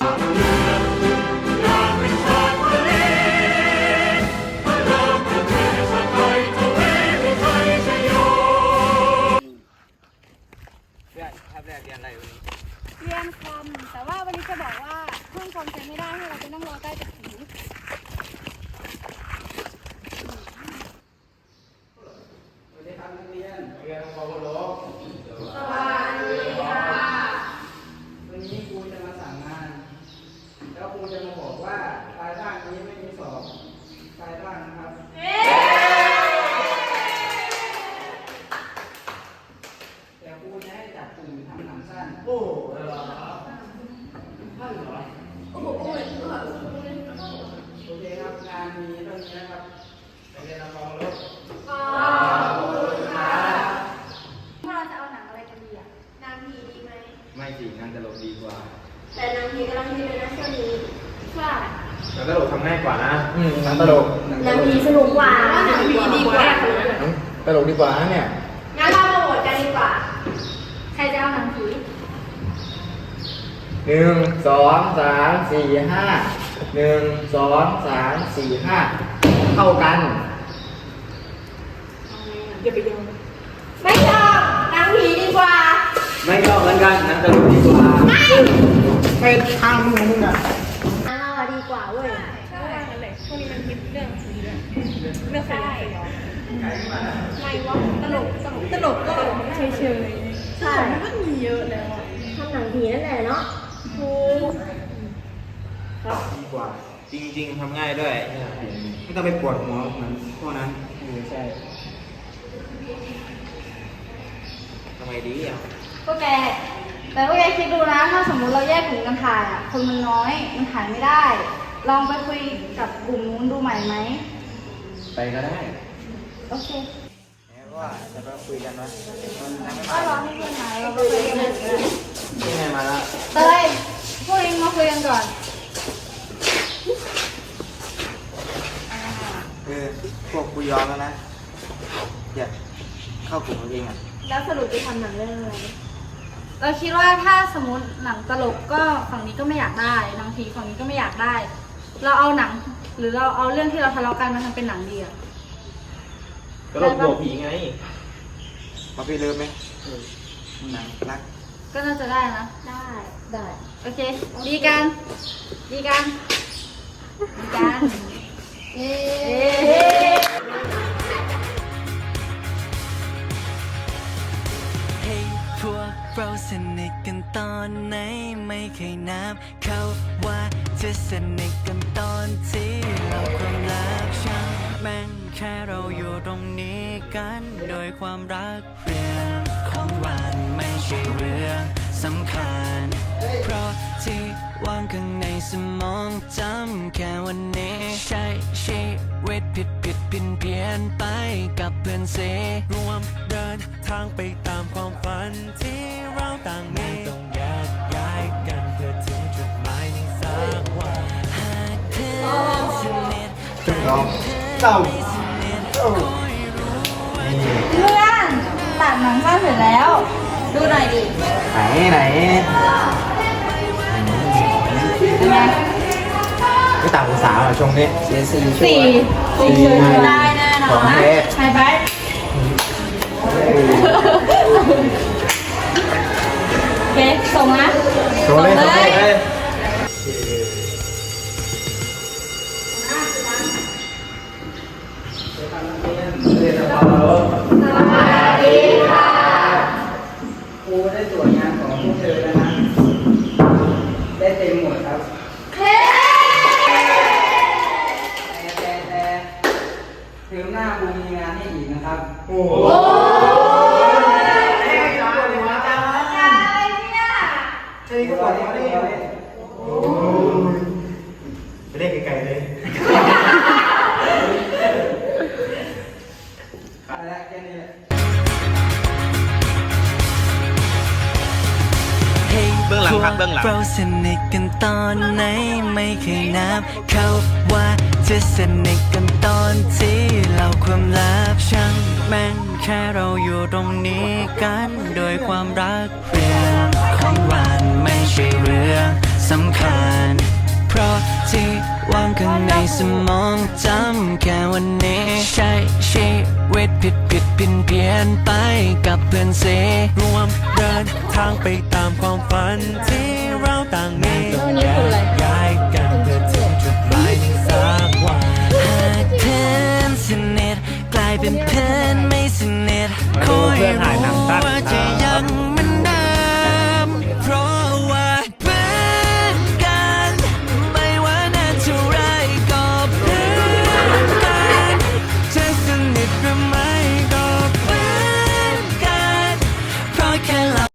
เแล้วครูจะมาบอกว่าปลายภาคนี้ไม่มีสอบปลายภาคนะครับ แต่ครูจะให้จับกลุ่มทำหนังสั้น โอ้เหรอท่านเหรอ โอเคครับงานมีเท่านี้นะครับไปเรียนรับรองรถ พวกเราจะเอาหนังอะไรกันดีอะ นางผีดีไหม ไม่สิงานตลกดีกว่า แต่นางผีกำลังดีเลยนะช่วงนี้ ใช่ หนั งตลกทำง่ายกว่านะอืมหนังตลกนางผีสนุกกว่าว่านางผีดีกว่าหนังตลกดีกว่านะเนี่ย งั้นเรามาโหวตกันดีกว่า ใครจะเอาหนังผีหนึ่งสองสามสี่ห้าหนึ่งสองสามสี่ห้าเท่ากันไม่ชอบนางผีดีกว่า ไม่ชอบเหมือนกันหนังตลกดีกว่า ไม่ทางมึงมึงอะ นางเราดีกว่าเว้ย ใช่เลยช่วงนี้มันคิดเรื่องผีเรื่อง เรื่องสยองสยองอะไรวะตลกตลกตลกก็เฉยเฉยใช่มันก็มีเยอะแล้วอะทำหนังผีนั่นแหละเนาะถูกดีกว่า จริง ๆทำง่ายด้วยไม่ต้องไปปวดหัวเหมือนพวกนั้นใช่ทำไมดีอะพวกแกแต่พวกแกคิดดูนะถ้าสมมุติเราแยกกลุ่มกันถ่ายอะคนมันน้อยมันถ่ายไม่ได้ ลองไปคุยกับกลุ่มนู้นดูใหม่ไหม ไปก็ได้ โอเคแม้ว่าจะไปคุยกันนะมันยังไม่ก็มารอให้เพื่อนมาเราไปคุยกันเลยที่ไงมาแล้วเตยพวกเองมาคุยกันก่อนเออพวกกูยอมแล้วนะอยากเข้ากลุ่มตัวเองอะแล้วสรุปจะทำหนังเรื่องอะไรเราคิดว่าถ้าสมมติหนังตลกก็ฝั่งนี้ก็ไม่อยากได้หนังผีฝั่งนี้ก็ไม่อยากได้ เราเอาหนัง หรือเราเอาเรื่องที่เราทะเลาะกันมาทำเป็นหนังดีอะตลกบวกผีไงมาพี่เลิฟไหมเออหนังรักก็น่าจะได้นะได้ได้โอเค ดีกัน ดีกัน ดีกันเย้ เราสนิทกันตอนไหนไม่เคยนับ เขาว่าจะสนิทกันตอนที่เราความรักช่างแม่งแค่เราอยู่ตรงนี้กันโดยความรักเรื่องของวันไม่ใช่เรื่องสำคัญ เพราะที่วางข้างในสมองจำแค่วันนี้ ใช้ชีวิตผิด พี้ยนเพี้ยนไปกับเพื่อนเสรวมเดินทางไปตามความฝันที่เราต่างมีต้องแยกย้ายกันเพื่อถึงจุดหมายในสักวันหากเธอสนิทเราเต้าเพื่อนตัดหนังสั้นเสร็จแล้ว ดูหน่อยดิ ไหนไหน ต่างภาษาอะช่วงนี้เสียสี่ชั่วสี่สี่เฉยได้แน่นขออนงเทพไฮไฟว์โอเคส่งนะโชว์เลยส่งเลยโชว์เลยเรียนรับรองรถสวัสดีค่ะครูได้ตรวจงานของพวกเธอแล้วนะ ได้เต็มหมดครับ ทอมหน้าครูมีงานให้อีกนะครับ โอ้โหใช่ก็บอกที่เขา เบื้องหลัง เราสนิทกันตอนไหนไม่เคยนับ เขาว่าจะสนิทกันตอนที่เราความลับช่างแม่งแค่เราอยู่ตรงนี้กันโดยความรักเรื่องของหวานไม่ใช่เรื่องสำคัญ เพราะที่วางข้างในสมองจำแค่วันนี้ใช่ใช่ วทผิดผิดเพี้ยนเพี้ยนไปกับเพื่อนเสรวมเดินทางไปตามความฝันที่เราต่างมีองแยกย้ายกันเพื่อถึงจุดหมายในสักวันหากเพื่อนสนิทกลายเป็นเพื่อน